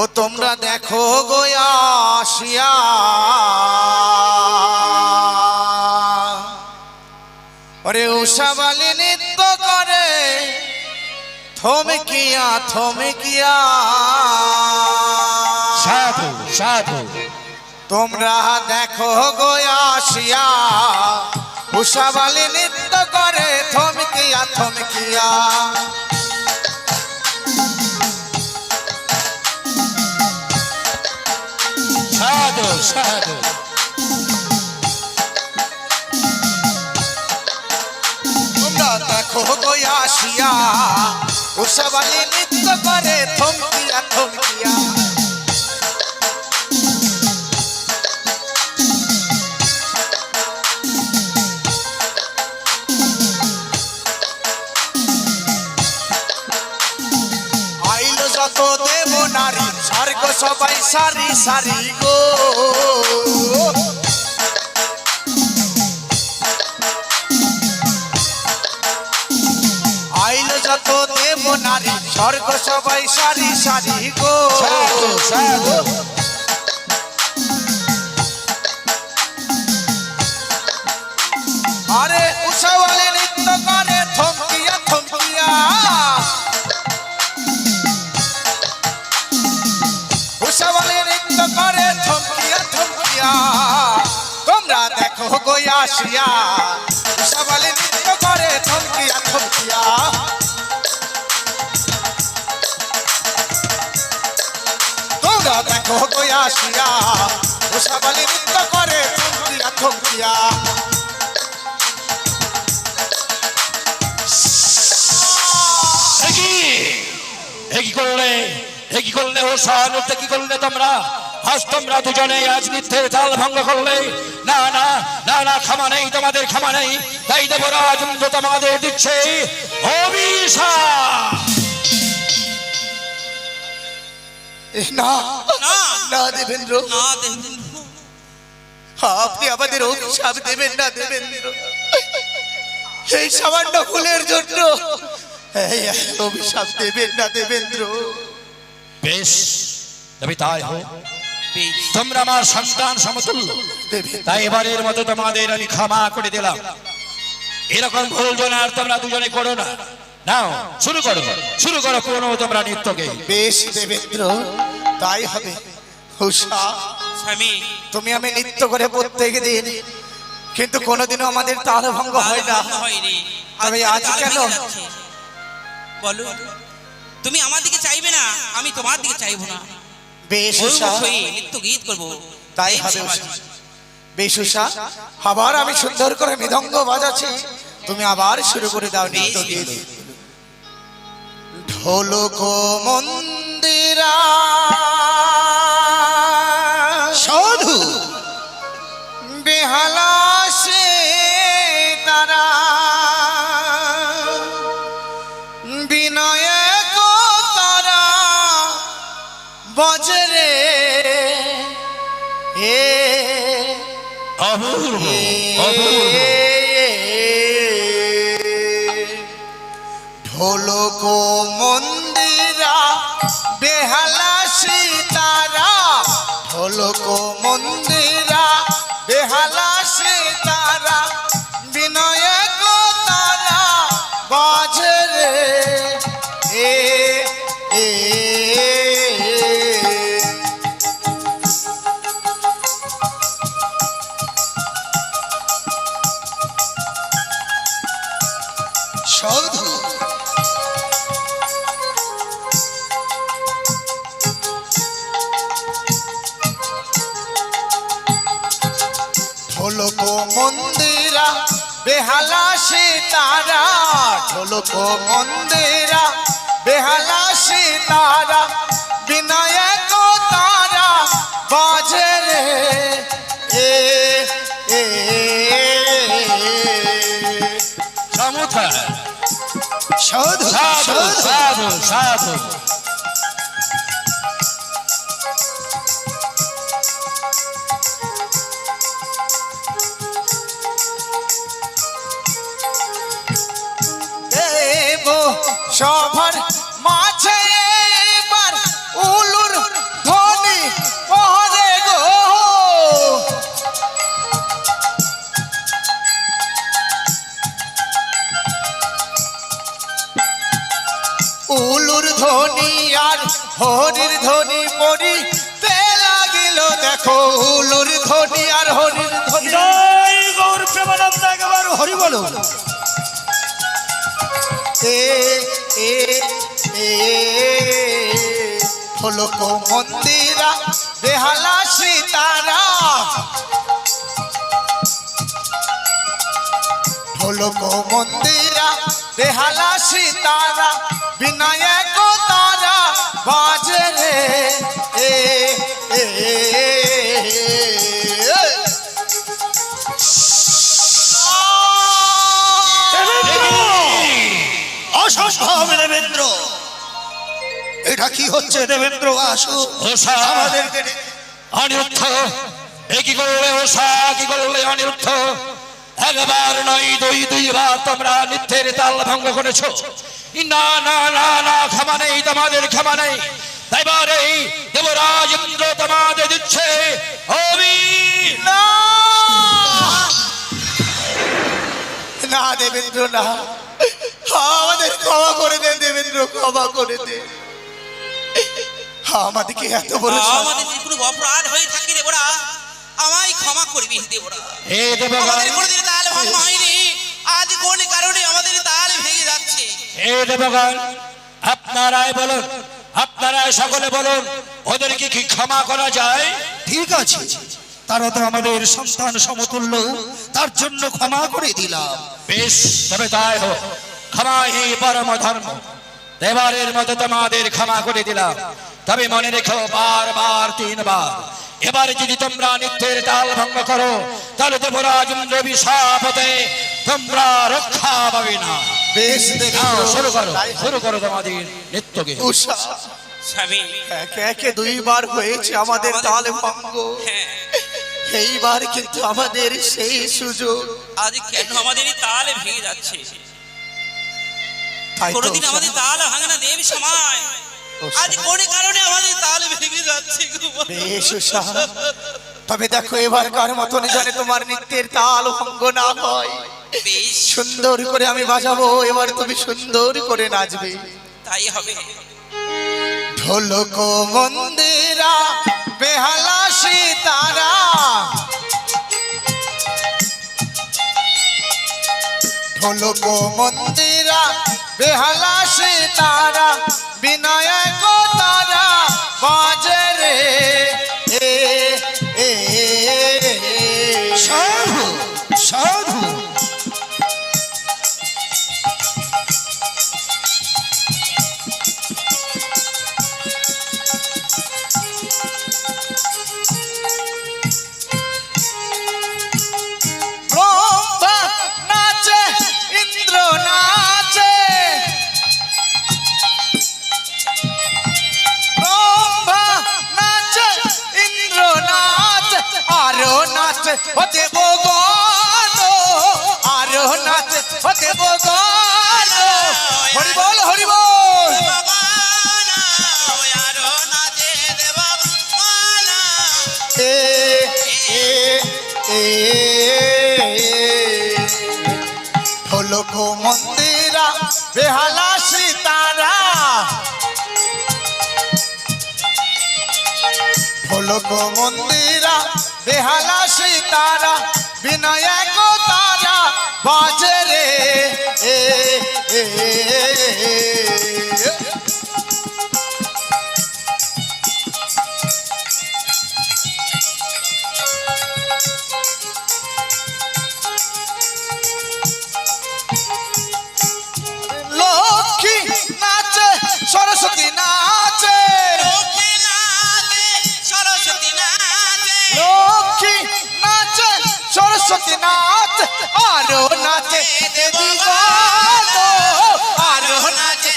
ও তোমরা দেখো গোয়া আসিয়া। ওরে উষাবালি নৃত্য করে থমকিয়া থমকিয়া। সাধু সাধু। তোমরা দেখো গোয়া আসিয়া উষাবালি নৃত্য করে থমকিয়া থমকিয়া। সাধু তোমরা দেখো গোয়া আসিয়া উষাবালি নৃত্য করে থমকিয়া থমকিয়া। নারী স্বর্গ সবাই সারি সারি গো। আইল যত দেব নারী, স্বর্গ সবাই সারি সারি গো। থমকিয়া তোমরা দেখো গইয়া আসিয়া। উষাওয়ালে নৃত্য করে থমকিয়া থমকিয়া। তোমরা দেখো গইয়া আসিয়া উষাওয়ালে নৃত্য করে থমকিয়া থমকিয়া। একই করলে? একই করলে? ও সহানুতে কি করলে তোমরা? আজ তোমরা দুজনে আজ মিথ্যের তাল ভঙ্গ করলে। না না না না ক্ষমা নেই তোমাদের ক্ষমা নেই। তাই দেবরাজ তোমাদের দিচ্ছে। অভিশাপ! না না। না দেবেন্দ্র। না দেবেন্দ্র। আপনি আমাদের অভিশাপ দেবেন না দেবেন্দ্র। এই সামান্য ফুলের জন্য অভিশাপ দেবেন না দেবেন্দ্র। বেশ তবে তাই হোক। বেশ তোমরা আমার সন্তান সমতুল্য। তাই এবারের মতো তোমাদের আমি ক্ষমা করে দিলাম। এরকম ভুল আর তোমরা দুজনে করো না। নাও শুরু করো। শুরু করো কোনো তোমরা নৃত্যকে। বেশ দেবেন্দ্র তাই হবে। স্বামী। তুমি আমি নৃত্য করে প্রত্যেক দিন কিন্তু কোনোদিনও আমাদের তাল ভঙ্গ হয় না। হয়নি। আজ কেন? বলো তুমি আমার দিকে চাইবে না আমি তোমার দিকে চাইব না। বেশ উষা। ময়ূর নৃত্য গীত করব। তাই হবে আবার আমি সুন্দর করে মৃদঙ্গ বাজাচ্ছি। তুমি আবার শুরু করে দাও নৃত্য গীত। ঢোলক মন্দিরা। সাধু। বেহালা সে তারা। বিনয় বজরে হে অপূর্ব অপূর্ব। ঢোলক সাধু। ঢোলক মন্দিরা, বেহালা সীতারা ঢোলক মন্দিরা, বেহালা সীতারা বিনয় কো তারা বাজে রে। এ এ চমৎকার সাধু সাধু সাধু সাধু। সভার হরির ধ্বনি পড়ি তে লাগিল দেখো উলুর ধ্বনি আর হরির ধ্বনি। জয় গৌর প্রেমানন্দ একবার হরি বলো। এ এ এ হলো মন্দিরা বেহালা সীতারা। হলো মন্দিরা বেহালা সীতারা বিনায়ক বাজে রে। এ দেবেন্দ্র এটা কি হচ্ছে দেবেন্দ্র আসো ওষা। আমাদেরকে অনিরুদ্ধ। এ কি করলে ওষা? কি করলে অনিরুদ্ধ? একবার নয় দুই দুইবার তোমরা নিত্যের তাল ভঙ্গ করেছ। না না না না ক্ষমা নেই তোমাদের ক্ষমা নেই। এই দেবরাজ ইন্দ্র তোমাদের দিচ্ছে। অবি না। না দেবেন্দ্র না। আমাদের ক্ষমা করে দে দেবেন্দ্র ক্ষমা করে দে। আমাদেরকে এত বড় আমাদের যদি কোনো অপরাধ হয়ে থাকে দেবরা আমায় ক্ষমা করবি দেবরা এ দেবগণ আমাদের কোনোদিন তাল ভাঙা হয়নি। আজ কোন কারণে আমাদের তাল এ দেবগণ আপনারাই বলুন আপনারাই সকলে বলুন ওদেরকে কি ক্ষমা করা যায়? ঠিক আছে তারা তো আমাদের সন্তান সমতুল্য তার জন্য ক্ষমা করে দিলাম। বেশ তবে তাই হোক ক্ষমা এই পরম ধর্ম দেবারের মতো তোমাদের ক্ষমা করে দিলাম। তবে মনে রেখো বারবার তিনবার এবার যদি তোমরা নিত্যের তাল ভঙ্গ করো তাহলে দেবরাজ অভিশাপ হতে তোমরা রক্ষা পাবে না। বেশ নাও, দেবেন্দ্র শুরু করো শুরু করো তোমাদের নিত্যকে। উষা স্বামী। একে একে দুইবার হয়েছে আমাদের তাল ভঙ্গ হ্যাঁ। এইবার কিন্তু আমাদের সেই সুযোগ। আজ কেন আমাদের এই তাল ভেঙে যাচ্ছে? তো আমাদের তাল ভাঙে না দেব সময়। আজ কোন কারণে আমাদের তাল ভেঙে যাচ্ছে বেশ উষা। তবে দেখো এবার কার মতন জানে তোমার নিত্যের তাল ভঙ্গ না হয়। সুন্দর করে আমি বাজাবো এবার তুমি সুন্দর করে নাচবে। তাই হবে। ঢোলক মন্দিরা বেহালা সীতারা। ঢোলক মন্দিরা বেহালা সীতারা বিনায়ক তারা বাজে রে। এ এ, এ, দেব গণ আরও ও দেব গণ হরি বল হরি বল। এ বেহালা সীতারা। ঢোলক মন্দিরা, বেহালা তারা বাজে রে এ এ, এ, এ। সরস্বতী নাচ আরও নাচে দেবী আরও নাচে